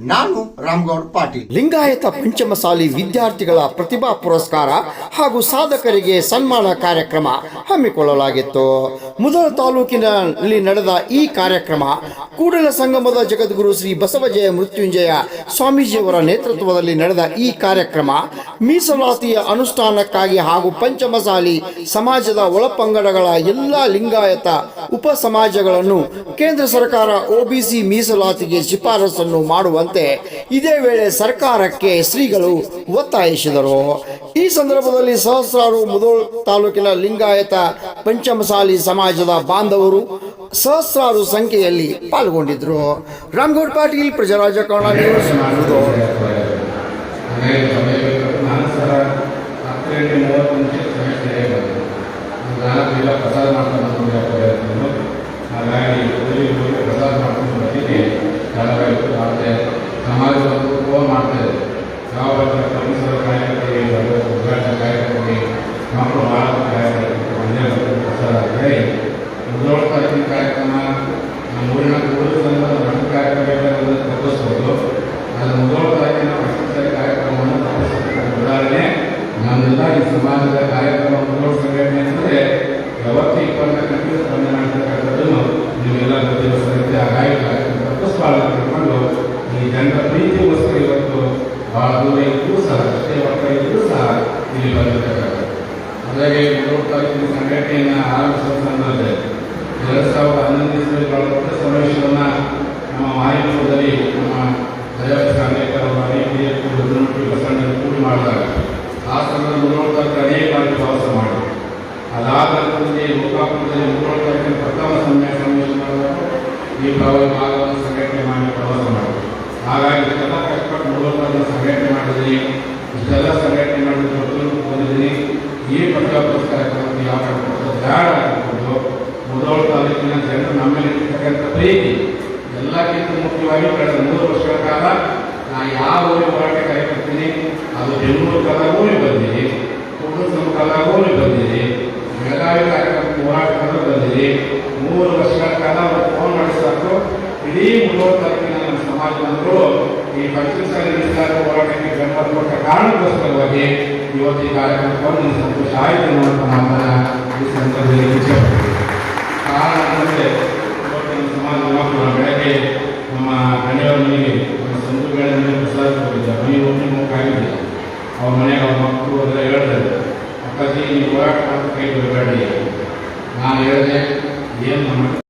ನಾನು ರಾಮ್ಗೌಡ್ ಪಾಟೀಲ್. ಲಿಂಗಾಯತ ಪಂಚಮಸಾಲಿ ವಿದ್ಯಾರ್ಥಿಗಳ ಪ್ರತಿಭಾ ಪುರಸ್ಕಾರ ಹಾಗೂ ಸಾಧಕರಿಗೆ ಸನ್ಮಾನ ಕಾರ್ಯಕ್ರಮ ಹಮ್ಮಿಕೊಳ್ಳಲಾಗಿತ್ತು. ಮುದಲ ತಾಲೂಕಿನಲ್ಲಿ ನಡೆದ ಈ ಕಾರ್ಯಕ್ರಮ ಕೂಡಲ ಸಂಗಮದ ಜಗದ್ಗುರು ಶ್ರೀ ಬಸವಜಯ ಮೃತ್ಯುಂಜಯ ಸ್ವಾಮೀಜಿಯವರ ನೇತೃತ್ವದಲ್ಲಿ ನಡೆದ ಈ ಕಾರ್ಯಕ್ರಮ ಮೀಸಲಾತಿಯ ಅನುಷ್ಠಾನಕ್ಕಾಗಿ ಹಾಗೂ ಪಂಚಮಸಾಲಿ ಸಮಾಜದ ಒಳಪಂಗಡಗಳ ಎಲ್ಲ ಲಿಂಗಾಯತ ಉಪ ಸಮಾಜಗಳನ್ನು ಕೇಂದ್ರ ಸರ್ಕಾರ ಒಬಿಸಿ ಮೀಸಲಾತಿಗೆ ಶಿಫಾರಸನ್ನು ಮಾಡುವಂತೆ ಇದೇ ವೇಳೆ ಸರ್ಕಾರಕ್ಕೆ ಶ್ರೀಗಳು ಒತ್ತಾಯಿಸಿದರು. ಈ ಸಂದರ್ಭದಲ್ಲಿ ಸಹಸ್ರಾರು ಮುದೋಳ್ ತಾಲೂಕಿನ ಲಿಂಗಾಯತ ಪಂಚಮಸಾಲಿ ಸಮಾಜದ ಬಾಂಧವರು ಸಹಸ್ರಾರು ಸಂಖ್ಯೆಯಲ್ಲಿ ಪಾಲ್ಗೊಂಡಿದ್ದರು. ರಾಮ್ಗೌಡ್ ಪಾಟೀಲ್, ಪ್ರಜಾರಾಜ ನ್ಯೂಸ್. ಹಾಗಾಗಿ ಆದರೆ ಸಮಾಜವನ್ನು ಫೋನ್ ಮಾಡ್ತಾರೆ ಯಾವ ಪರಿಸರ ಕಾರ್ಯಕ್ರಮಕ್ಕೆ ಬರಬೇಕು ಉದ್ಘಾಟನಾ ಕಾರ್ಯಕ್ರಮಕ್ಕೆ ಮಕ್ಕಳು ಭಾಳ ಕಾರ್ಯಕ್ರಮಕ್ಕೆ ಒಂದೇ ಒಂದು ಪ್ರಸಾದ ಆದರೆ ಮುದೋಳ ತಾಲೂಕಿನ ಕಾರ್ಯಕ್ರಮ ನಮ್ಮ ಊರಿನ ಕೂಡಲ ಸಂಘದ ನಮ್ಮ ಕಾರ್ಯಕ್ರಮ ತಪ್ಪಿಸ್ಬೋದು ಅದು ಮುದೋಳ ತಾಲೂಕಿನ ಪ್ರಶಸ್ತಿ ಕಾರ್ಯಕ್ರಮವನ್ನು ತಪ್ಪಿಸಬೇಕು ಉದಾಹರಣೆ ನಮ್ಮೆಲ್ಲ ಈ ಸಮಾಜದ ಕಾರ್ಯಕ್ರಮ ಮುದೋಳ ಸಂಘಟನೆ ಅಂದರೆ ಯಾವತ್ತು ಇಪ್ಪತ್ತನೇ ಗಂಟೆ ಸ್ಪಂದನೆ ಮಾಡ್ತಕ್ಕಂಥದ್ದನ್ನು ನೀವೆಲ್ಲ ಗೊತ್ತಿರೋ ಸಂಗತಿ ಹಾಗಾಗಿ ಕಾರ್ಯಕ್ರಮ ತಪ್ಪಿಸಬಾರ್ದು ತಿಳ್ಕೊಂಡು ಈ ಜನರ ಪ್ರೀತಿಗೋಸ್ಕರ ಇವತ್ತು ಇದ್ದರೂ ಸಹ ಅಷ್ಟೇ ಒಟ್ಟ ಸಹ ಇಲ್ಲಿ ಬಂದಿರ್ತಕ್ಕಂಥದ್ದು. ಹಾಗಾಗಿ ಮುದೋಳ ತಾಲೂಕಿನ ಸಂಘಟನೆಯನ್ನು ಆರಂಭಿಸುವ ಸಂದರ್ಭದಲ್ಲಿ ಎರಡು ಸಾವಿರದ ಹನ್ನೊಂದು ಒಳಪಟ್ಟ ಸಮಾವೇಶವನ್ನು ನಮ್ಮ ಮಾಹಿತಿಯಲ್ಲಿ ನಮ್ಮ ದಯಾವತಿ ಅಂಬೇಡ್ಕರ್ ಅವರ ಕೂಡಿ ಮಾಡಿದಾಗ, ಆ ಸಂದರ್ಭ ಮುನ್ನೋಟಕ್ಕೆ ಅನೇಕ ಬಾರಿ ಪ್ರವಾಸ ಮಾಡಿ ಅದಾದ ನಂತರದಲ್ಲಿ ಲೋಕಾಪುರದಲ್ಲಿ ಮುನ್ನೋಟಕ್ಕೆ ಪ್ರಥಮ ಸಮಯ ಸಮಾವೇಶ ಈ ಪ್ರವಾಸ ಭಾಗವನ್ನು ಸಂಘಟನೆ ಮಾಡಿ ಪ್ರವಾಸ ಮಾಡಿ ಹಾಗಾಗಿ ಇಷ್ಟೆಲ್ಲ ಕಷ್ಟಪಟ್ಟು ಮುನ್ನೋಟವನ್ನು ಸಂಘಟನೆ ಮಾಡಿದ್ದೀನಿ ಇಷ್ಟೆಲ್ಲ ಸಂಘಟನೆ ಮಾಡಿದ ಈ ಪ್ರತಿಭಾ ಪುರಸ್ಕಾರ ಯಾವ ಬೇಡ ಆಗಿರ್ಬೋದು ಮುದೋಳ ತಾಲೂಕಿನ ಜನರು ನಮ್ಮಲ್ಲಿ ಇರ್ತಕ್ಕಂಥ ಪ್ರೀತಿ, ಎಲ್ಲಕ್ಕಿಂತ ಮುಖ್ಯವಾಗಿ ಕಳೆದ ಮೂರು ವರ್ಷಗಳ ಕಾಲ ನಾ ಯಾವ ಊರಿಗೆ ಹೋರಾಟ ಕಾರ್ಯಕರ್ತೀನಿ ಅದು ಬೆಂಗಳೂರು ಕಲಾಗೋರಿ ಬಂದಿರಿ ಕುಟುಂಬ ಕಲಾಗೋರಿ ಬಂದಿರಿ, ಬೆಳಗಾವಿ ಕಾರ್ಯಕ್ರಮ ಹೋರಾಟಗಳು ಬಂದಿರಿ, ಮೂರು ವರ್ಷಗಳ ಕಾಲ ಫೋನ್ ಮಾಡಿ ಇಡೀ ಮುನ್ನೂರು ತಾಲೂಕಿನ ನಮ್ಮ ಸಮಾಜದವರು ಈ ಮೀಸಲಾತಿ ಹೋರಾಟಕ್ಕೆ ಬೆಂಬಲ ಕೊಟ್ಟ ಕಾರಣಕ್ಕೋಸ್ಕರವಾಗಿ ಇವತ್ತು ಈ ಕಾರ್ಯಕ್ರಮವನ್ನು ಸಂತೋಷ ಆಯಿತು ಅನ್ನುವಂಥ ಮಾತನ್ನ ಈ ಸಂದರ್ಭದಲ್ಲಿ ಇಚ್ಛೆಪಡ್ತೀನಿ ಕಾರಣ ಸಮಾಜ ಮಕ್ಕಳು ಬೆಳಗ್ಗೆ ನಮ್ಮ ಗಣ್ಯರ ಮನೆಗೆ ಪ್ರಸಾದ ಹೋಗಿದ್ದ ಮನೆ ಹೋಗಿ ಮುಖಾಗಿದೆ ಅವ್ರ ಮನೆಗೆ ಅವ್ರ ಮಕ್ಕಳು ಹೇಳಿದ್ರು ಅಪ್ಪಾಜಿ, ನೀವು ಹೋರಾಟ ಕೈ ನಾನು